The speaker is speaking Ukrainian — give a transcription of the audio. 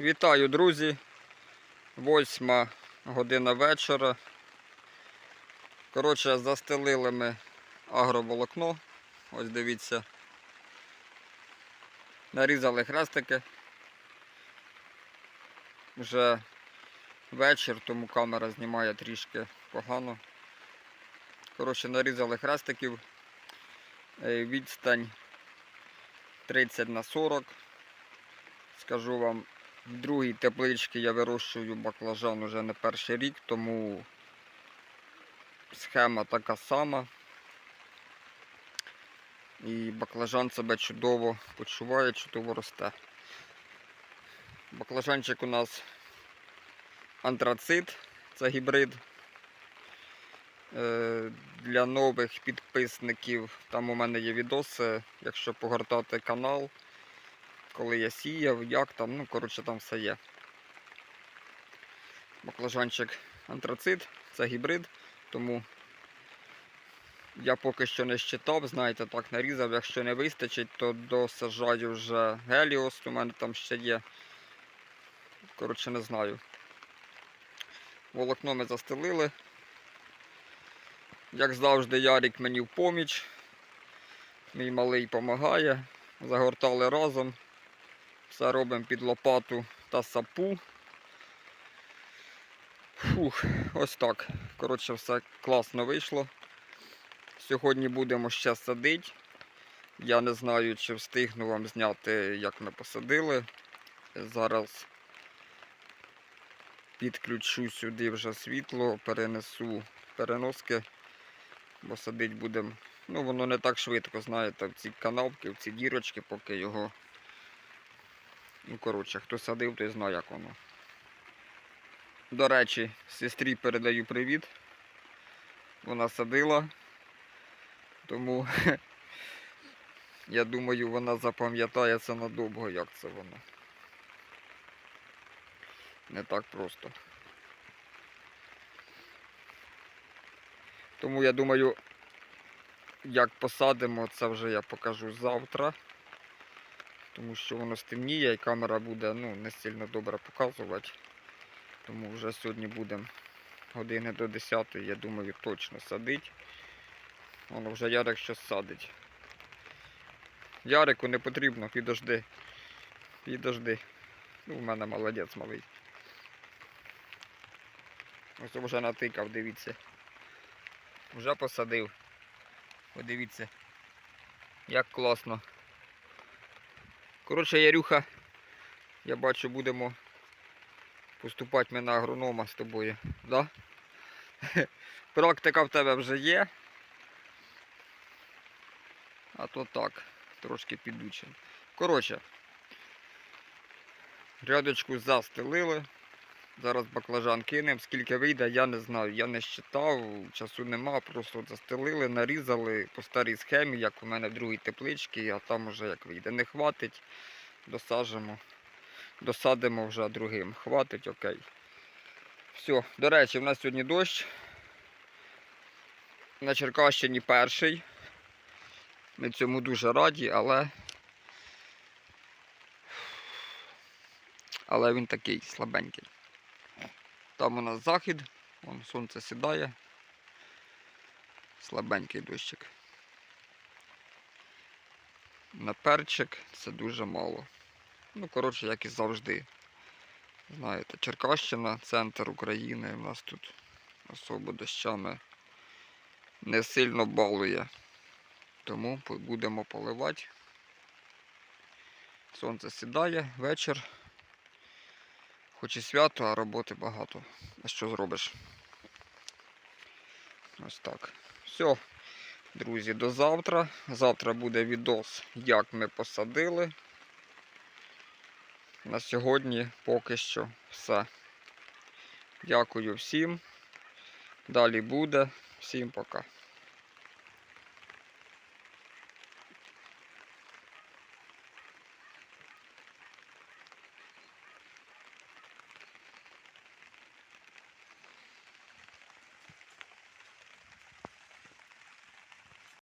Вітаю, друзі. Восьма година вечора. Коротше, застелили ми агроволокно. Ось дивіться. Нарізали хрестики. Вже вечір, тому камера знімає трішки погано. Коротше, нарізали хрестиків. Е, Відстань 30 на 40. Скажу вам, в другій тепличці я вирощую баклажан уже не перший рік, тому схема така сама. І баклажан себе чудово почуває, чудово росте. Баклажанчик у нас антрацит, це гібрид. Е, Для нових підписників там у мене є відоси, якщо погортати канал коли я сіяв, як там, ну, коротше, там все є. Баклажанчик антрацит, це гібрид, тому я поки що не щитав, знаєте, так нарізав, якщо не вистачить, то досаджаю вже геліос, у мене там ще є. Коротше, не знаю. Волокно ми застелили. Як завжди, Ярик мені в поміч. Мій малий допомагає. Загортали разом. Все робимо під лопату та сапу. Фух, ось так. Коротше, все класно вийшло. Сьогодні будемо ще садити. Я не знаю, чи встигну вам зняти, як ми посадили. Зараз підключу сюди вже світло, перенесу переноски, бо садити будемо. Ну, воно не так швидко, знаєте, в ці канавки, в ці дірочки, поки його Ну, коротше, хто садив, той знає, як воно. До речі, сестрі передаю привіт. Вона садила. Тому я думаю, вона запам'ятає це надовго, як це воно. Не так просто. Тому я думаю, як посадимо, це вже я покажу завтра тому що воно стемніє і камера буде ну, не сильно добре показувати. Тому вже сьогодні будемо години до 10, я думаю, точно садить. Воно вже Ярик щось садить. Ярику не потрібно, підожди. Підожди. Ну, у мене молодець малий. Ось вже натикав, дивіться. Вже посадив. Подивіться, як класно. Коротше, Ярюха, я бачу, будемо поступати ми на агронома з тобою. Да? Практика в тебе вже є. А то так, трошки підучим. Коротше, рядочку застелили. Зараз баклажан кинемо. Скільки вийде, я не знаю. Я не считав, часу нема, просто застелили, нарізали по старій схемі, як у мене в другій тепличці, а там уже як вийде. Не хватить, досажимо. Досадимо вже другим. Хватить, окей. Все, до речі, в нас сьогодні дощ. На Черкащині перший. Ми цьому дуже раді, але але він такий слабенький. Там у нас захід, вон сонце сідає. Слабенький дощик. На перчик це дуже мало. Ну, коротше, як і завжди. Знаєте, Черкащина, центр України. У нас тут особо дощами не сильно балує. Тому будемо поливати. Сонце сідає, вечір. Хоч і свято, а роботи багато. А що зробиш? Ось так. Все, друзі, до завтра. Завтра буде відос, як ми посадили. На сьогодні поки що все. Дякую всім. Далі буде. Всім пока.